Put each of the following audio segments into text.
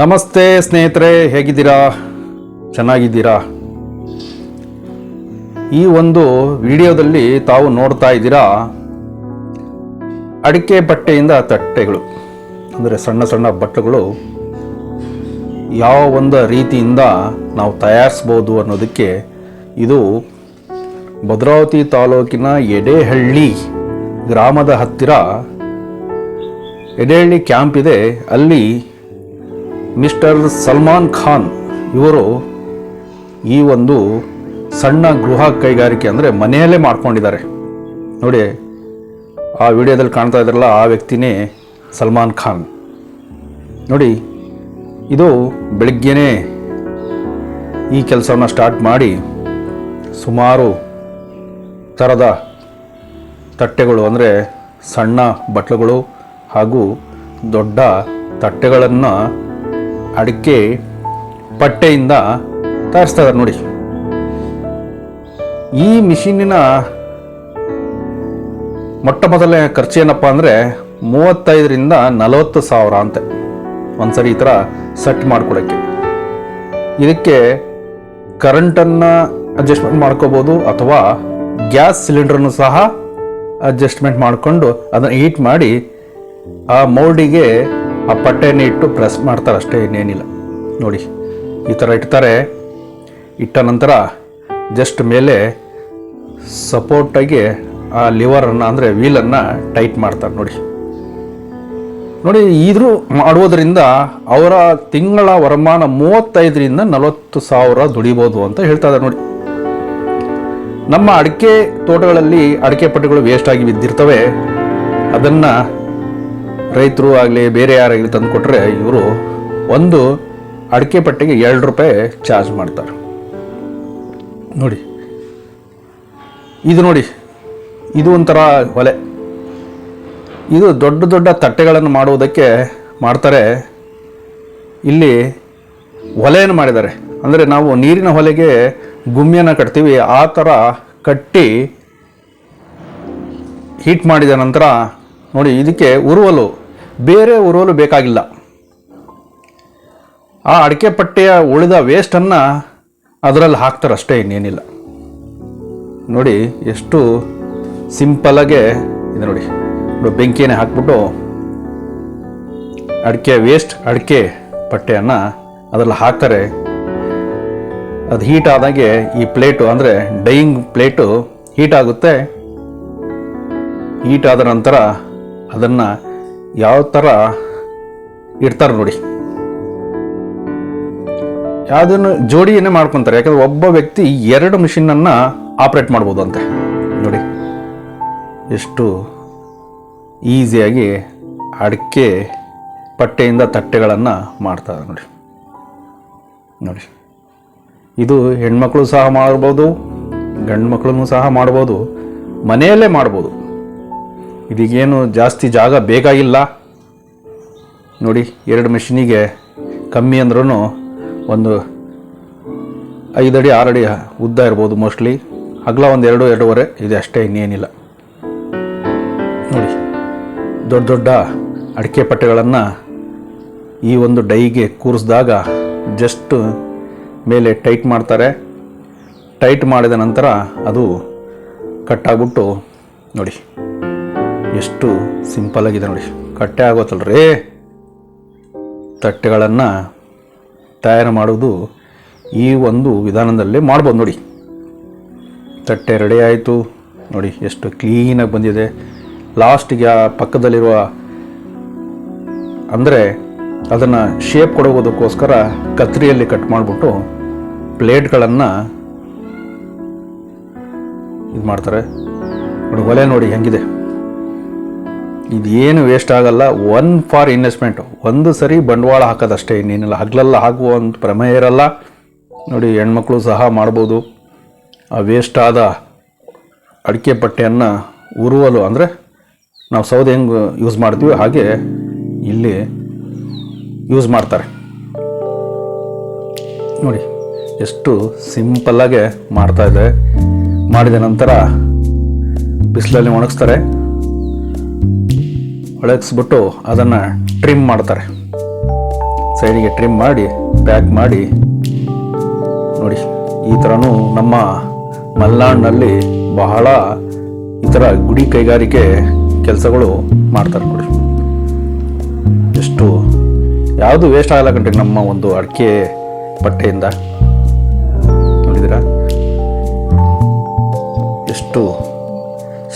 ನಮಸ್ತೆ ಸ್ನೇಹಿತರೆ, ಹೇಗಿದ್ದೀರಾ? ಚೆನ್ನಾಗಿದ್ದೀರಾ? ಈ ಒಂದು ವಿಡಿಯೋದಲ್ಲಿ ತಾವು ನೋಡ್ತಾ ಇದ್ದೀರಾ ಅಡಿಕೆ ಬಟ್ಟೆಯಿಂದ ತಟ್ಟೆಗಳು. ಅಂದರೆ ಸಣ್ಣ ಸಣ್ಣ ಬಟ್ಟೆಗಳು ಯಾವ ಒಂದು ರೀತಿಯಿಂದ ನಾವು ತಯಾರಿಸ್ಬೋದು ಅನ್ನೋದಕ್ಕೆ ಇದು ಭದ್ರಾವತಿ ತಾಲೂಕಿನ ಎಡೆಹಳ್ಳಿ ಗ್ರಾಮದ ಹತ್ತಿರ ಎಡೆಹಳ್ಳಿ ಕ್ಯಾಂಪ್ ಇದೆ. ಅಲ್ಲಿ ಮಿಸ್ಟರ್ ಸಲ್ಮಾನ್ ಖಾನ್ ಇವರು ಈ ಒಂದು ಸಣ್ಣ ಗೃಹ ಕೈಗಾರಿಕೆ ಅಂದರೆ ಮನೆಯಲ್ಲೇ ಮಾಡ್ಕೊಂಡಿದ್ದಾರೆ. ನೋಡಿ, ಆ ವಿಡಿಯೋದಲ್ಲಿ ಕಾಣ್ತಾ ಇದ್ರಲ್ಲ ಆ ವ್ಯಕ್ತಿನೇ ಸಲ್ಮಾನ್ ಖಾನ್. ನೋಡಿ, ಇದು ಬೆಳಗ್ಗೆನೇ ಈ ಕೆಲಸವನ್ನು ಸ್ಟಾರ್ಟ್ ಮಾಡಿ ಸುಮಾರು ಥರದ ತಟ್ಟೆಗಳು ಅಂದರೆ ಸಣ್ಣ ಬಟ್ಲುಗಳು ಹಾಗೂ ದೊಡ್ಡ ತಟ್ಟೆಗಳನ್ನು ಅಡಿಕೆ ಪಟ್ಟೆಯಿಂದ ತಯಾರಿಸ್ತಾ ಇದ್ದಾರೆ ನೋಡಿ. ಈ ಮಿಷಿನ್ನಿನ ಮೊಟ್ಟ ಮೊದಲನೇ ಖರ್ಚು ಏನಪ್ಪ ಅಂದರೆ ಮೂವತ್ತೈದರಿಂದ ನಲವತ್ತು ಸಾವಿರ ಅಂತೆ. ಒಂದ್ಸರಿ ಈ ಥರ ಸೆಟ್ ಮಾಡ್ಕೊಡೋಕ್ಕೆ ಇದಕ್ಕೆ ಕರೆಂಟನ್ನು ಅಡ್ಜಸ್ಟ್ಮೆಂಟ್ ಮಾಡ್ಕೋಬೋದು ಅಥವಾ ಗ್ಯಾಸ್ ಸಿಲಿಂಡರ್ನು ಸಹ ಅಡ್ಜಸ್ಟ್ಮೆಂಟ್ ಮಾಡಿಕೊಂಡು ಅದನ್ನು ಹೀಟ್ ಮಾಡಿ ಆ ಮೌಲ್ಡಿಗೆ ಆ ಪಟ್ಟೆಯನ್ನು ಇಟ್ಟು ಪ್ರೆಸ್ ಮಾಡ್ತಾರೆ ಅಷ್ಟೇ, ಇನ್ನೇನಿಲ್ಲ. ನೋಡಿ, ಈ ಥರ ಇಡ್ತಾರೆ. ಇಟ್ಟ ನಂತರ ಜಸ್ಟ್ ಮೇಲೆ ಸಪೋರ್ಟಾಗಿ ಆ ಲಿವರನ್ನು ಅಂದರೆ ವೀಲನ್ನು ಟೈಟ್ ಮಾಡ್ತಾರೆ, ನೋಡಿ. ನೋಡಿ, ಇದ್ರು ಮಾಡುವುದರಿಂದ ಅವರ ತಿಂಗಳ ವರಮಾನ ಮೂವತ್ತೈದರಿಂದ ನಲವತ್ತು ಸಾವಿರ ದುಡಿಬೋದು ಅಂತ ಹೇಳ್ತಾ ಇದ್ದಾರೆ, ನೋಡಿ. ನಮ್ಮ ಅಡಿಕೆ ತೋಟಗಳಲ್ಲಿ ಅಡಿಕೆ ಪಟ್ಟೆಗಳು ವೇಸ್ಟ್ ಆಗಿ ಬಿದ್ದಿರ್ತವೆ. ಅದನ್ನು ರೈತರು ಆಗಲಿ ಬೇರೆ ಯಾರಾಗಲಿ ತಂದು ಕೊಟ್ಟರೆ ಇವರು ಒಂದು ಅಡಿಕೆ ಪಟ್ಟಿಗೆ ಎರಡು ರೂಪಾಯಿ ಚಾರ್ಜ್ ಮಾಡ್ತಾರೆ. ನೋಡಿ. ಇದು ನೋಡಿ. ಇದು ಒಂಥರ ಒಲೆ. ಇದು ದೊಡ್ಡ ದೊಡ್ಡ ತಟ್ಟೆಗಳನ್ನು ಮಾಡುವುದಕ್ಕೆ ಮಾಡ್ತಾರೆ. ಇಲ್ಲಿ ಒಲೆಯನ್ನು ಮಾಡಿದ್ದಾರೆ. ಅಂದರೆ ನಾವು ನೀರಿನ ಹೊಲೆಗೆ ಗುಮ್ಮಿಯನ್ನು ಕಟ್ತೀವಿ. ಆ ಥರ ಕಟ್ಟಿ ಹೀಟ್ ಮಾಡಿದ ನಂತರ ನೋಡಿ, ಇದಕ್ಕೆ ಉರುವಲು ಬೇರೆ ಉರುವಲು ಬೇಕಾಗಿಲ್ಲ. ಆ ಅಡಿಕೆ ಪಟ್ಟೆಯ ಉಳಿದ ವೇಸ್ಟನ್ನು ಅದರಲ್ಲಿ ಹಾಕ್ತಾರೆ ಅಷ್ಟೇ ಇನ್ನೇನಿಲ್ಲ. ನೋಡಿ, ಎಷ್ಟು ಸಿಂಪಲಾಗೆ ಇದು ನೋಡಿ. ಬೆಂಕಿಯನ್ನೇ ಹಾಕ್ಬಿಟ್ಟು ಅಡಿಕೆ ವೇಸ್ಟ್ ಅಡಿಕೆ ಪಟ್ಟೆಯನ್ನು ಅದರಲ್ಲಿ ಹಾಕ್ತಾರೆ. ಅದು ಹೀಟ್ ಆದಾಗೆ ಈ ಪ್ಲೇಟು ಅಂದರೆ ಡೈಯಿಂಗ್ ಪ್ಲೇಟು ಹೀಟ್ ಆಗುತ್ತೆ. ಹೀಟ್ ಆದ ನಂತರ ಅದನ್ನು ಯಾವ ಥರ ಇಡ್ತಾರೆ ನೋಡಿ. ಯಾವುದನ್ನು ಜೋಡಿಯನ್ನೇ ಮಾಡ್ಕೊತಾರೆ. ಯಾಕಂದ್ರೆ ಒಬ್ಬ ವ್ಯಕ್ತಿ ಎರಡು ಮಿಷಿನನ್ನು ಆಪ್ರೇಟ್ ಮಾಡ್ಬೋದು ಅಂತೆ ನೋಡಿ. ಎಷ್ಟು ಈಸಿಯಾಗಿ ಅಡಿಕೆ ಪಟ್ಟೆಯಿಂದ ತಟ್ಟೆಗಳನ್ನು ಮಾಡ್ತಾರೆ ನೋಡಿ. ನೋಡಿ. ಇದು ಹೆಣ್ಮಕ್ಳು ಸಹ ಮಾಡ್ಬೋದು ಗಂಡು ಮಕ್ಕಳನ್ನು ಸಹ ಮಾಡ್ಬೋದು, ಮನೆಯಲ್ಲೇ ಮಾಡ್ಬೋದು. ಇದೀಗೇನು ಜಾಸ್ತಿ ಜಾಗ ಬೇಕಾಗಿಲ್ಲ. ನೋಡಿ, ಎರಡು ಮೆಷಿನಿಗೆ ಕಮ್ಮಿ ಅಂದ್ರೂ ಒಂದು ಐದಡಿ ಆರಡಿ ಉದ್ದ ಇರ್ಬೋದು ಮೋಸ್ಟ್ಲಿ. ಅಗಲ ಒಂದು ಎರಡು, ಎರಡೂವರೆ ಇದೆ ಅಷ್ಟೇ, ಇನ್ನೇನಿಲ್ಲ. ನೋಡಿ, ದೊಡ್ಡ ದೊಡ್ಡ ಅಡಿಕೆ ಪಟ್ಟೆಗಳನ್ನು ಈ ಒಂದು ಡೈಗೆ ಕೂರಿಸಿದಾಗ ಜಸ್ಟ್ ಮೇಲೆ ಟೈಟ್ ಮಾಡ್ತಾರೆ. ಟೈಟ್ ಮಾಡಿದ ನಂತರ ಅದು ಕಟ್ಟಾಗ್ಬಿಟ್ಟು ನೋಡಿ. ಎಷ್ಟು ಸಿಂಪಲ್ ಆಗಿದೆ ನೋಡಿ. ಕಟ್ಟೆ ಆಗೋತಲ್ರಿ ತಟ್ಟೆಗಳನ್ನು ತಯಾರು ಮಾಡುವುದು ಈ ಒಂದು ವಿಧಾನದಲ್ಲಿ ಮಾಡ್ಬೋದು ನೋಡಿ. ತಟ್ಟೆ ರೆಡಿ ಆಯಿತು. ನೋಡಿ, ಎಷ್ಟು ಕ್ಲೀನಾಗಿ ಬಂದಿದೆ. ಲಾಸ್ಟಿಗೆ ಆ ಪಕ್ಕದಲ್ಲಿರುವ ಅಂದರೆ ಅದನ್ನು ಶೇಪ್ ಕೊಡುವುದಕ್ಕೋಸ್ಕರ ಕತ್ರಿಯಲ್ಲಿ ಕಟ್ ಮಾಡಿಬಿಟ್ಟು ಪ್ಲೇಟ್ಗಳನ್ನು ಇದು ಮಾಡ್ತಾರೆ. ನೋಡಿ, ಒಲೆ ನೋಡಿ ಹೆಂಗಿದೆ. ಇದೇನು ವೇಸ್ಟ್ ಆಗಲ್ಲ. ಒನ್ ಫಾರ್ ಇನ್ವೆಸ್ಟ್ಮೆಂಟ್ ಒಂದು ಸರಿ ಬಂಡವಾಳ ಹಾಕೋದಷ್ಟೇ. ಇನ್ನೇನಿಲ್ಲ ಹಗ್ಲೆಲ್ಲ ಹಾಕುವ ಒಂದು ಪ್ರಮೇಯ ಇರಲ್ಲ. ನೋಡಿ, ಹೆಣ್ಮಕ್ಳು ಸಹ ಮಾಡ್ಬೋದು. ಆ ವೇಸ್ಟ್ ಆದ ಅಡಿಕೆ ಪಟ್ಟೆಯನ್ನು ಉರುವಲು ಅಂದರೆ ನಾವು ಸೌದೆ ಹೆಂಗೆ ಯೂಸ್ ಮಾಡ್ತೀವಿ ಹಾಗೆ ಇಲ್ಲಿ ಯೂಸ್ ಮಾಡ್ತಾರೆ. ನೋಡಿ, ಎಷ್ಟು ಸಿಂಪಲ್ಲಾಗೆ ಮಾಡ್ತಾ ಇದೆ ಮಾಡಿದ ನಂತರ ಬಿಸಿಲಲ್ಲಿ ಒಣಗಿಸ್ತಾರೆ. ಒಣಗಿಸ್ಬಿಟ್ಟು ಅದನ್ನು ಟ್ರಿಮ್ ಮಾಡ್ತಾರೆ. ಸೈಡಿಗೆ ಟ್ರಿಮ್ ಮಾಡಿ ಪ್ಯಾಕ್ ಮಾಡಿ, ನೋಡಿ, ಈ ಥರನೂ ನಮ್ಮ ಮಲ್ನಾಡಿನಲ್ಲಿ ಬಹಳ ಈ ಥರ ಗುಡಿ ಕೈಗಾರಿಕೆ ಕೆಲಸಗಳು ಮಾಡ್ತಾರೆ ನೋಡಿ. ಎಷ್ಟು, ಯಾವುದು ವೇಸ್ಟ್ ಆಗಲ್ಲ ಕಂಡ್ರಿ ನಮ್ಮ ಒಂದು ಅಡಿಕೆ ಬಟ್ಟೆಯಿಂದ. ನೋಡಿದಿರ ಎಷ್ಟು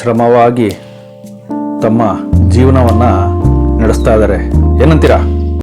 ಶ್ರಮವಾಗಿ ತಮ್ಮ ಜೀವನವನ್ನು ನಡೆಸ್ತಾ ಇದ್ದಾರೆ. ಏನಂತೀರಾ?